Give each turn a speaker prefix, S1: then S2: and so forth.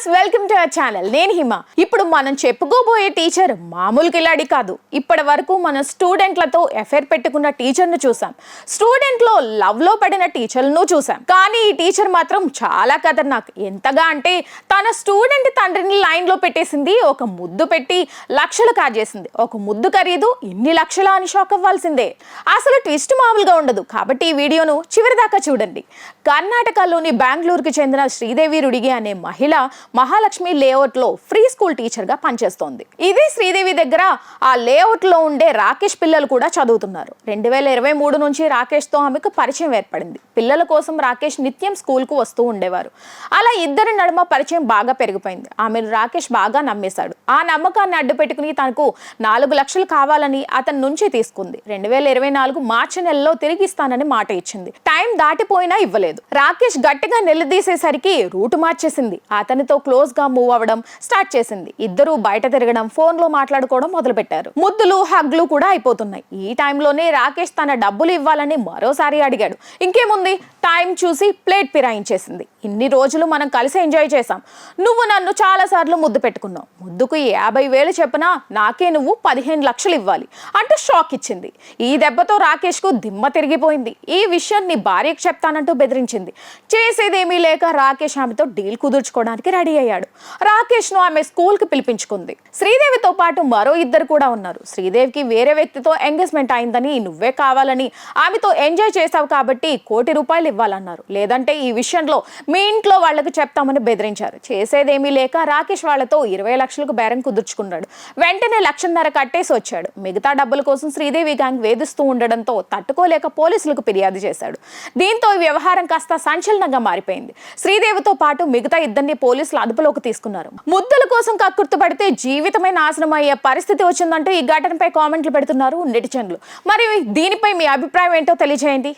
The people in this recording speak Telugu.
S1: Viewers welcome to our channel నేను హిమ. ఇప్పుడు మనం చెప్పుకోబోయే టీచర్ మామూలు కిలాడి కాదు. ఇప్పటి వరకు మన స్టూడెంట్లతో ఎఫైర్ పెట్టుకున్న టీచర్ను చూసాం. స్టూడెంట్లో లవ్లో పడిన టీచర్లను చూసాం. కానీ ఈ టీచర్ మాత్రం చాలా ఖతర్నాక్ ఎంతగా అంటే తన స్టూడెంట్ తండ్రిని లైన్లో పెట్టేసింది ఒక ముద్దు పెట్టి లక్షలు కాజేసింది. ఒక ముద్దు ఖరీదు ఇన్ని లక్షలా అని షాక్ అవ్వాల్సిందే. అసలు ట్విస్ట్ మామూలుగా ఉండదు. కాబట్టి ఈ వీడియోను చివరి దాకా చూడండి. కర్ణాటకలోని బెంగళూరుకి చెందిన శ్రీదేవి రుడిగి అనే మహిళ మహాలక్ష్మి లేఅవుట్లో ఫ్రీ స్కూల్ టీచర్గా పనిచేస్తోంది. ఇదే శ్రీదేవి దగ్గర ఆ లేఅవుట్లో ఉండే రాకేష్ పిల్లలు కూడా చదువుతున్నారు. రెండు వేల ఇరవై మూడు నుంచి రాకేష్తో ఆమెకు పరిచయం ఏర్పడింది. పిల్లల కోసం రాకేష్ నిత్యం స్కూల్కు వస్తూ ఉండేవారు. అలా ఇద్దరి నడుమ పరిచయం బాగా పెరిగిపోయింది. ఆమెను రాకేష్ బాగా నమ్మేశాడు. ఆ నమ్మకాన్ని అడ్డు పెట్టుకుని తనకు నాలుగు లక్షలు కావాలని అతని నుంచి తీసుకుంది. రెండు వేల ఇరవై నాలుగు మార్చి నెలలో తిరిగి ఇస్తానని మాట ఇచ్చింది. టైం దాటిపోయినా ఇవ్వలేదు. రాకేష్ గట్టిగా నిలదీసేసరికి రూటు మార్చేసింది. అతనితో క్లోజ్గా మూవ్ అవ్వడం స్టార్ట్ చేసింది. ఇద్దరు బయట తిరగడం ఫోన్లో మాట్లాడుకోవడం మొదలుపెట్టారు. ముద్దులు హగ్లు కూడా అయిపోతున్నాయి. ఈ టైంలోనే రాకేష్ తన డబ్బులు ఇవ్వాలని మరోసారి అడిగాడు. ఇంకేముంది? టైం చూసి ప్లేట్ పిరాయించేసింది. ఇన్ని రోజులు మనం కలిసి ఎంజాయ్ చేశాం. నువ్వు నన్ను చాలా సార్లు ముద్దు పెట్టుకున్నావు. ముద్దుకు యాభై వేలు చెప్పినా నాకే నువ్వు పదిహేను లక్షలు ఇవ్వాలి అంటూ షాక్ ఇచ్చింది. ఈ దెబ్బతో రాకేష్కు దిమ్మ తిరిగిపోయింది. ఈ విషయం నీ భార్యకు చెప్తానంటూ బెదిరించింది. చేసేదేమీ లేక రాకేష్ ఆమెతో డీల్ కుదుర్చుకోవడానికి రెడీ అయ్యాడు. రాకేష్ను ఆమె స్కూల్కి పిలిపించుకుంది. శ్రీదేవితో పాటు మరో ఇద్దరు కూడా ఉన్నారు. శ్రీదేవికి వేరే వ్యక్తితో ఎంగేజ్మెంట్ అయిందని నువ్వే కావాలని ఆమెతో ఎంజాయ్ చేశావు కాబట్టి కోటి రూపాయలు ఇవ్వాలన్నారు. లేదంటే ఈ విషయంలో మీ ఇంట్లో వాళ్ళకి చెప్తామని బెదిరించారు. చేసేదేమీ లేక రాకేష్ వాళ్ళతో ఇరవై లక్షలకు బేరం కుదుర్చుకున్నాడు. వెంటనే లక్షన్నర కట్టేసి వచ్చాడు. మిగతా డబ్బుల కోసం శ్రీదేవి గ్యాంగ్ వేధిస్తూ ఉండడంతో తట్టుకోలేక పోలీసులకు ఫిర్యాదు చేశాడు. దీంతో ఈ వ్యవహారం కాస్త సంచలనంగా మారిపోయింది. శ్రీదేవితో పాటు మిగతా ఇద్దరిని పోలీసులు అదుపులోకి తీసుకున్నారు. ముద్దల కోసం కక్కుర్తు పడితే జీవితమే నాశనం అయ్యే పరిస్థితి వచ్చిందంటూ ఈ ఘటనపై కామెంట్లు పెడుతున్నారు నెటిజన్లు. మరి దీనిపై మీ అభిప్రాయం ఏంటో తెలియజేయండి.